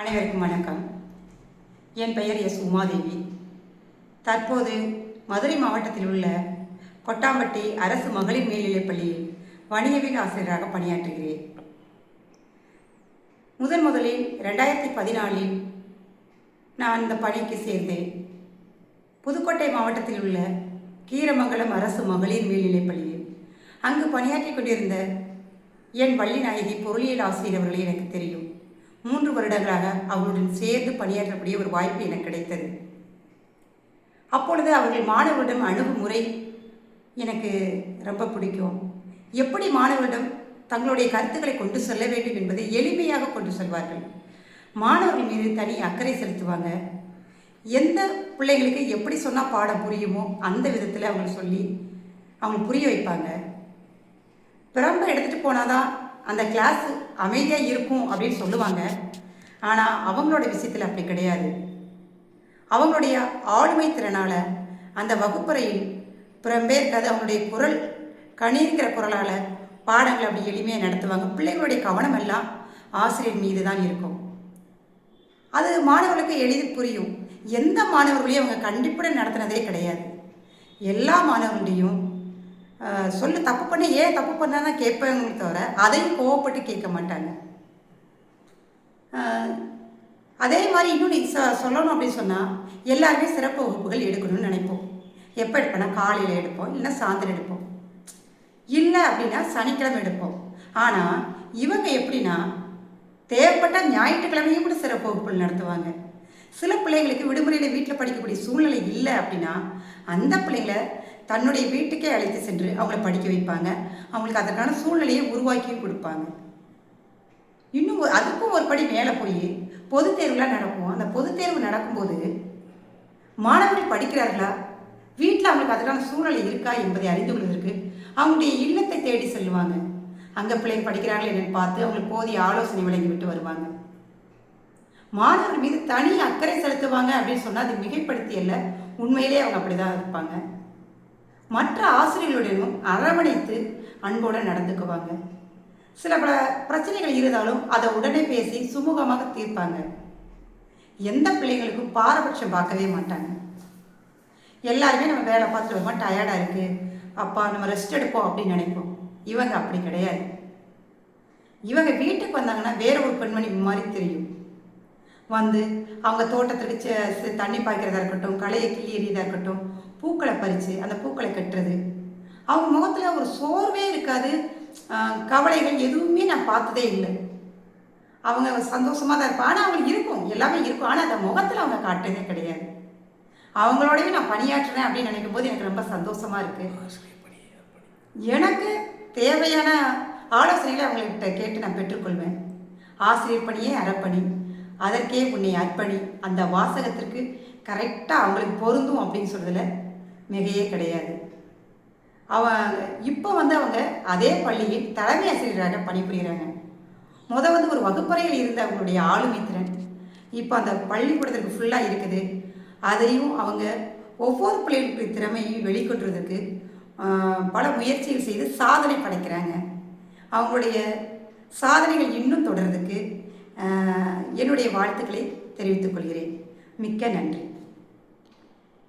அனைவருக்கும் வணக்கம். என் பெயர் எஸ் உமாதேவி. தற்போது மதுரை மாவட்டத்தில் உள்ள கொட்டாம்பட்டி அரசு மகளிர் மேல்நிலைப் பள்ளியில் வணிகவியல் ஆசிரியராக பணியாற்றுகிறேன். முதன் முதலில் ரெண்டாயிரத்தி பதினாலில் நான் இந்த பணிக்கு சேர்ந்தேன். புதுக்கோட்டை மாவட்டத்தில் உள்ள கீரமங்கலம் அரசு மகளிர் மேல்நிலைப் பள்ளியில் அங்கு பணியாற்றி கொண்டிருந்த என் பள்ளி நாயகி பொருளியல் ஆசிரியர் அவர்களை எனக்கு தெரியும். மூன்று வருடங்களாக அவர்களுடன் சேர்ந்து பணியாற்றக்கூடிய ஒரு வாய்ப்பு எனக்கு கிடைத்தது. அப்பொழுது அவர்கள் மாணவர்களிடம் அணுகுமுறை எனக்கு ரொம்ப பிடிக்கும். எப்படி மாணவர்களிடம் தங்களுடைய கருத்துக்களை கொண்டு செல்ல வேண்டும் என்பதை எளிமையாக கொண்டு செல்வார்கள். மாணவர்கள் மீது தனி அக்கறை செலுத்துவாங்க. எந்த பிள்ளைங்களுக்கு எப்படி சொன்னால் பாடம் புரியுமோ அந்த விதத்தில் அவங்க சொல்லி அவங்க புரிய வைப்பாங்க. பிரம்ப எடுத்துகிட்டு போனாதான் அந்த கிளாஸ் அமைதியாக இருக்கும் அப்படின்னு சொல்லுவாங்க. ஆனால் அவங்களோட விஷயத்தில் அப்படி கிடையாது. அவங்களுடைய ஆளுமை திறனால் அந்த வகுப்பறையில் புறம்பேற்காது அவங்களுடைய குரல் கணிக்கிற குரலால் பாடங்களை அப்படி எளிமையாக நடத்துவாங்க. பிள்ளைகளுடைய கவனம் எல்லாம் ஆசிரியர் மீது தான் இருக்கும். அது மாணவர்களுக்கு எளிதில் புரியும். எந்த மாணவர்களையும் அவங்க கண்டிப்புடன் நடத்தினதே கிடையாது. எல்லா மாணவர்களையும் சொல்லு தப்பு பண்ணி ஏன் தப்பு பண்ணான்னு கேட்பாங்களே தவிர அதையும் கோவப்பட்டு கேட்க மாட்டாங்க. அதே மாதிரி இன்னும் நீ சொல்லணும் அப்படின்னு சொன்னால் எல்லாருமே சிறப்பு வகுப்புகள் எடுக்கணும்னு நினைப்போம். எப்போ எடுப்போம்னா காலையில் எடுப்போம் இல்லைன்னா சாயந்தரம் எடுப்போம். இல்லை அப்படின்னா சனிக்கிழமை எடுப்போம். ஆனால் இவங்க எப்படின்னா தேவைப்பட்ட ஞாயிற்றுக்கிழமையும் கூட சிறப்பு வகுப்புகள் நடத்துவாங்க. சில பிள்ளைங்களுக்கு விடுமுறையில் வீட்டில் படிக்கக்கூடிய சூழ்நிலை இல்லை அப்படின்னா அந்த பிள்ளைங்களை தன்னுடைய வீட்டுக்கே அழைத்து சென்று அவங்கள படிக்க வைப்பாங்க. அவங்களுக்கு அதற்கான சூழ்நிலையை உருவாக்கியும் கொடுப்பாங்க. இன்னும் ஒரு- அதுக்கும் ஒரு படி மேலே போய் பொது தேர்வுலாம் நடக்கும். அந்த பொது தேர்வு நடக்கும்போது மாணவர்கள் படிக்கிறார்களா? வீட்டில் அவங்களுக்கு அதற்கான சூழ்நிலை இருக்கா என்பதை அறிந்து கொள்வதற்கு அவங்களுடைய இல்லத்தை தேடி செல்லுவாங்க. அங்கே பிள்ளைங்க படிக்கிறாங்களே என்னென்னு பார்த்து அவங்களுக்கு போதிய ஆலோசனை வழங்கி விட்டு வருவாங்க. மாணவர் மீது தனி அக்கறை செலுத்துவாங்க அப்படின்னு சொன்னால் அது மிகைப்படுத்தி இல்லை உண்மையிலே அவங்க அப்படிதான் இருப்பாங்க. மற்ற ஆசிரியர்களுடனும் அரவணைத்து அன்போடு நடந்துக்குவாங்க. சில பல பிரச்சனைகள் இருந்தாலும் அதை உடனே பேசி சுமூகமாக தீர்ப்பாங்க. எந்த பிள்ளைங்களுக்கும் பாரபட்சம் பார்க்கவே மாட்டாங்க. எல்லாருமே நம்ம வேலை பார்த்துட்டு ரொம்ப டயர்டாக இருக்குது அப்பா நம்ம ரெஸ்ட் எடுப்போம் அப்படின்னு நினைப்போம். இவங்க அப்படி கிடையாது. இவங்க வீட்டுக்கு வந்தாங்கன்னா வேற ஒரு பெண்மணி மாதிரி தெரியும். வந்து அவங்க தோட்டத்துக்கு தண்ணி பாய்க்கிறதா இருக்கட்டும் களையை கிள்ளி எறியதாக இருக்கட்டும் பூக்களை பறித்து அந்த பூக்களை கட்டுறது. அவங்க முகத்தில் ஒரு சோர்வே இருக்காது. கவலைகள் எதுவுமே நான் பார்த்ததே இல்லை. அவங்க சந்தோஷமாக தான் இருப்பாங்க ஆனால் அவங்களுக்கு இருக்கும். எல்லாமே இருக்கும். ஆனால் அந்த முகத்தில் அவங்க காட்டுறதே கிடையாது. அவங்களோடவே நான் பணியாற்றுறேன் அப்படின்னு நினைக்கும் போது எனக்கு ரொம்ப சந்தோஷமாக இருக்குது எனக்கு தேவையான ஆலோசனைகளை அவங்கள்கிட்ட கேட்டு நான் பெற்றுக்கொள்வேன். ஆசிரியர் பணியே அறப்பணி. அதற்கே உன்னை அர்ப்பணி. அந்த வாசகத்திற்கு கரெக்டாக அவங்களுக்கு பொருந்தும் அப்படின்னு சொல்றதுல மிகையே கிடையாது. அவங்க இப்போ வந்து அவங்க அதே பள்ளியில் தலைமை ஆசிரியராக பணிபுரிகிறாங்க. முத வந்து ஒரு வகுப்பறையில் இருந்த அவங்களுடைய ஆளுமை திறன் இப்போ அந்த பள்ளிக்கூடத்திற்கு ஃபுல்லாக இருக்குது. அதையும் அவங்க ஒவ்வொரு பிள்ளைகளுடைய திறமையும் வெளிக்கொண்டுவதற்கு பல முயற்சிகள் செய்து சாதனை படைக்கிறாங்க. அவங்களுடைய சாதனைகள் இன்னும் தொடர்றதுக்கு என்னுடைய வாழ்த்துக்களை தெரிவித்துக் கொள்கிறேன். மிக்க நன்றி.